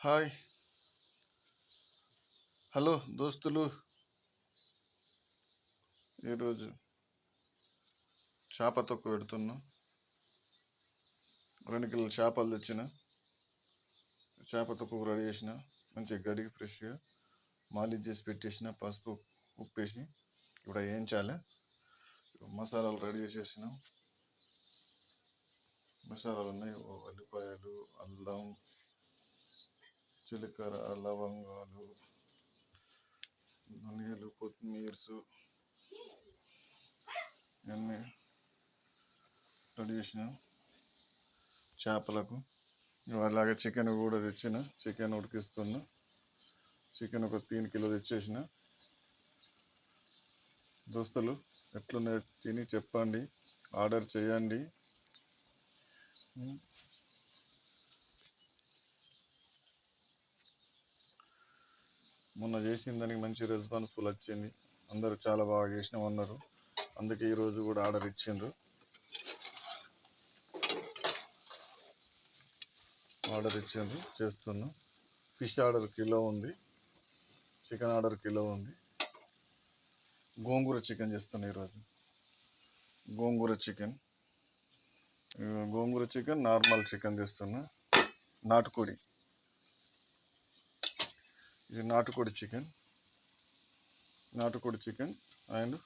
Hi. Hello దోస్తులు. ఈరోజు చేప తొక్కు పెడుతున్నా. రెండు కిలోల చేపలు తెచ్చిన. చేప తొక్కు రెడీ చేసిన. మంచిగా గడిగి ఫ్రెష్గా మాలిష్ చేసి పెట్టేసిన. పసుపు ఉప్పేసి ఇప్పుడు వేయించాలి మసాలాలు రెడీ చేసేసినాం. మసాలాలు ఉన్నాయి. ఉల్లిపాయలు అల్లం జీలకర్ర లవంగాలు ధనియాలు కొత్తిమీరసు ఇవన్నీ రెడీ చేసిన చేపలకు. అలాగే చికెన్ కూడా తెచ్చిన చికెన్ ఉడికిస్తున్నా. చికెన్ ఒక తీన్ కిలో తెచ్చేసిన. దోస్తులు ఎట్లున్నాయో తిని చెప్పండి ఆర్డర్ చేయండి. మొన్న చేసిన దానికి మంచి రెస్పాన్సిబుల్ వచ్చింది. అందరూ చాలా బాగా చేసినాం అన్నారు. అందుకే ఈరోజు కూడా ఆర్డర్ ఇచ్చిండ్రు. ఆర్డర్ ఇచ్చిండ్రు. చేస్తున్నాం. ఫిష్ ఆర్డర్ కిలో ఉంది. చికెన్ ఆర్డర్ కిలో ఉంది. గోంగూర చికెన్ చేస్తున్నా ఈరోజు. Gongura chicken. Gongura chicken normal chicken తెస్తున్నా నాటుకోడి. ఇది నాటుకోడి చికెన్. నాటుకోడి చికెన్ అండ్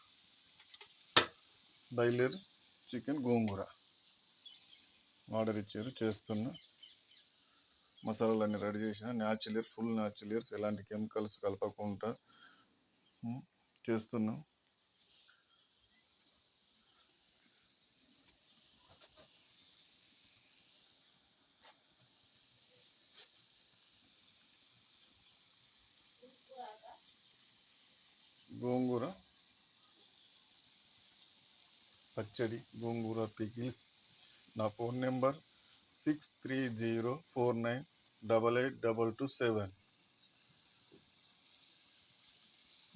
బయలేరు చికెన్ గోంగూర. ఆర్డర్ ఇచ్చారు చేస్తున్నా. మసాలాలు అన్నీ రెడీ చేసిన. న్యాచులర్ ఫుల్ న్యాచులర్స్ ఎలాంటి కెమికల్స్ కలపకుండా చేస్తున్నాం. గోంగూర పచ్చడి గోంగూర పికిల్స్. నా phone number six three zero four nine double eight double two seven.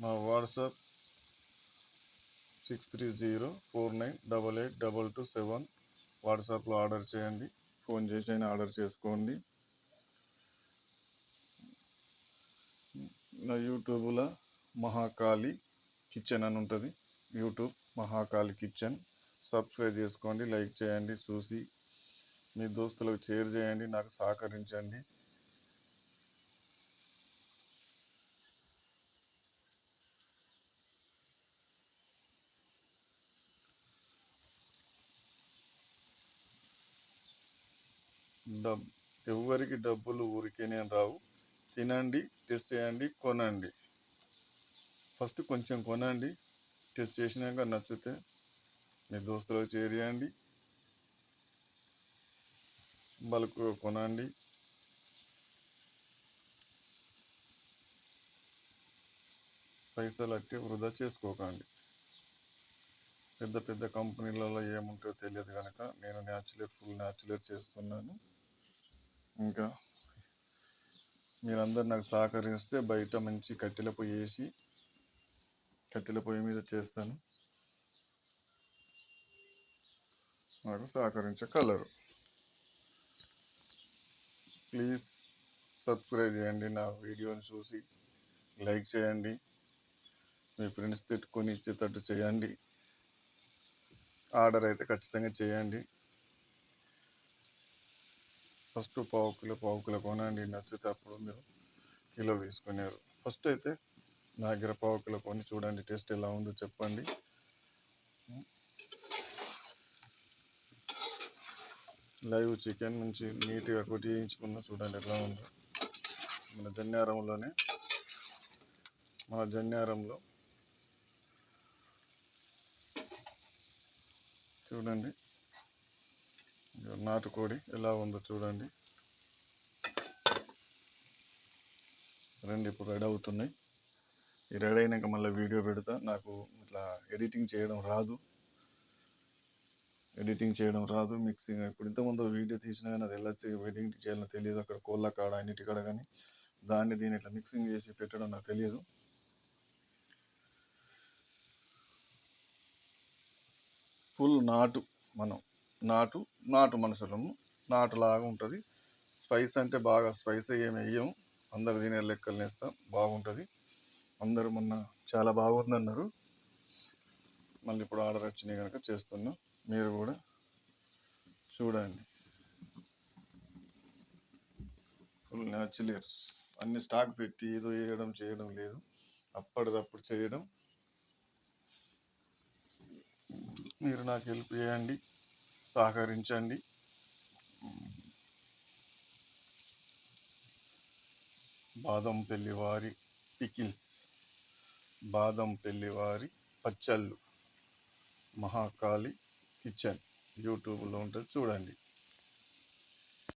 మా WhatsApp six three zero four nine double eight double two seven. వాట్సాప్లో ఆర్డర్ చేయండి ఫోన్ చేసి అయినా ఆర్డర్ చేసుకోండి. నా యూట్యూబ్లో మహాకాళి కిచెన్ అని ఉంటుంది. YouTube Mahakali kitchen. సబ్స్క్రైబ్ చేసుకోండి లైక్ చేయండి చూసి మీ దోస్తులకు షేర్ చేయండి నాకు సహకరించండి. డబ్ ఎవరికి డబ్బులు ఊరికేనే రావు. తినండి టెస్ట్ చేయండి కొనండి. ఫస్ట్ కొంచెం కొనండి. టెస్ట్ చేసినాక నచ్చితే మీ దోస్తులకు షేర్ చేయండి బల్క్ కొనండి. పైసలు అట్టి వృధా చేసుకోకండి. పెద్ద పెద్ద కంపెనీలలో ఏముంటో తెలియదు కనుక నేను న్యాచులర్ ఫుల్ న్యాచులర్ చేస్తున్నాను. ఇంకా మీరందరు నాకు సహకరిస్తే బయట మంచి కట్టెల వేసి కట్టెల పొయ్యి మీద చేస్తాను. నాకు సహకరించగలరు ప్లీజ్ సబ్స్క్రైబ్ చేయండి నా వీడియోని చూసి లైక్ చేయండి. మీ ఫ్రెండ్స్ తిట్టుకొని ఇచ్చేటట్టు చేయండి. ఆర్డర్ అయితే ఖచ్చితంగా చేయండి. ఫస్ట్ పావు కిలో పావు కిలో కొనండి. నచ్చితే అప్పుడు మీరు కిలో వేసుకునేరు ఫస్ట్ అయితే దగ్గర పావు కిలో కొని చూడండి టేస్ట్ ఎలా ఉందో చెప్పండి. లైవ్ చికెన్ నుంచి నీట్గా కొట్టించుకున్నా చూడండి ఎలా ఉందో. మన జన్యారంలోనే మన జన్యారంలో. చూడండి నాటుకోడి ఎలా ఉందో చూడండి. రెండు ఇప్పుడు రెడీ అవుతున్నాయి. ఈ రెడీ అయినాక మళ్ళీ వీడియో పెడతా. నాకు ఇట్లా ఎడిటింగ్ చేయడం రాదు. ఎడిటింగ్ చేయడం రాదు. మిక్సింగ్ ఇప్పుడు ఇంతకుముందు వీడియో తీసినా కానీ అది ఎలా ఎడిటింగ్ చేయాలో తెలియదు. అక్కడ కోళ్ళ కాడ అన్నిటికాడ కానీ దాన్ని దీన్ని ఇట్లా మిక్సింగ్ చేసి పెట్టడం నాకు తెలియదు. ఫుల్ నాటు మనం. నాటు నాటు మనుషులము నాటులాగా ఉంటుంది. స్పైస్ అంటే బాగా స్పైస్ ఏమి వేయము అందరు తినే లెక్కలు వేస్తాం బాగుంటుంది. అందరూ మొన్న చాలా బాగుంది అన్నారు మళ్ళీ ఇప్పుడు ఆర్డర్ వచ్చినాయి కనుక చేస్తున్నాం. మీరు కూడా చూడండి. ఫుల్ న్యాచులర్స్ అన్ని స్టాక్ పెట్టి ఏదో వేయడం చేయడం లేదు. అప్పటిదప్పుడు చేయడం. మీరు నాకు హెల్ప్ చేయండి. సహకరించండి. బాదం పెళ్ళివారి పికిల్స్ బాదం పెళ్ళివారి పచ్చళ్ళు మహాకాళి కిచెన్. యూట్యూబ్లో ఉంటుంది చూడండి.